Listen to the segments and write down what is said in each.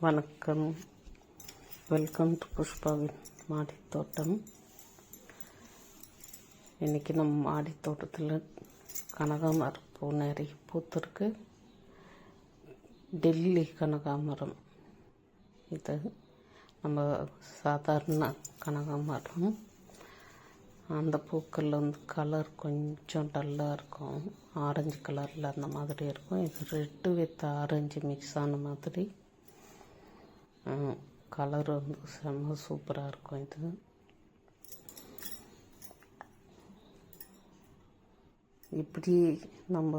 வணக்கம். Welcome to புஷ்பாவின் மாடித்தோட்டம் இன்றைக்கி நம்ம மாடித்தோட்டத்தில் கனகாமரம் பூ நிறைய பூத்திருக்கு. டெல்லி கனகாமரம். இது நம்ம சாதாரண கனகாமரம். அந்த பூக்களில் வந்து கலர் கொஞ்சம் டல்லாக இருக்கும். ஆரஞ்சு கலரில் அந்த மாதிரி இருக்கும். இது ரெட்டு வித் ஆரஞ்சு மிக்ஸ் ஆன மாதிரி. கலர் வந்து செம்ம சூப்பராக இருக்கும் இது. இப்படி நம்ம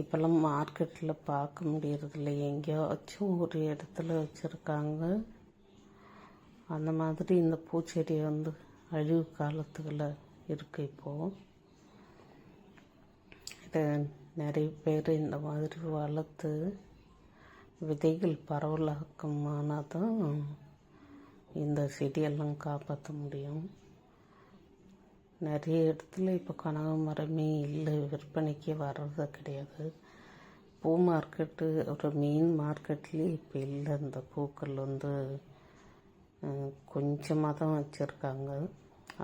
இப்போல்லாம் மார்க்கெட்டில் பார்க்க முடியறதில்ல. எங்கேயாச்சும் ஒரு இடத்துல வச்சுருக்காங்க. அந்த மாதிரி இந்த பூச்செடி வந்து அழிவு காலத்துக்குள்ள இருக்குது இப்போது இதை நிறைய பேர் இந்த மாதிரி வளர்த்து விதைகள் பரவலாக்கமானால் தான் இந்த செடியெல்லாம் காப்பாற்ற முடியும். நிறைய இடத்துல இப்போ கனகமரமே இல்லை. விற்பனைக்கு வர்றது கிடையாது. பூ மார்க்கெட்டு ஒரு மீன் மார்க்கெட்லேயே இப்போ இல்லை. இந்த பூக்கள் வந்து கொஞ்சமாக தான் வச்சுருக்காங்க.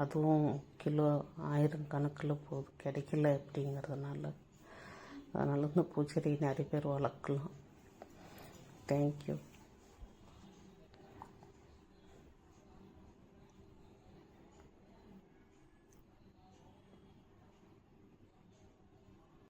அதுவும் கிலோ ஆயிரம் கணக்கில் போகுது கிடைக்கல அப்படிங்கிறதுனால. அதனால் இந்த பூச்செடி நிறைய பேர் வளர்க்கலாம். Thank you.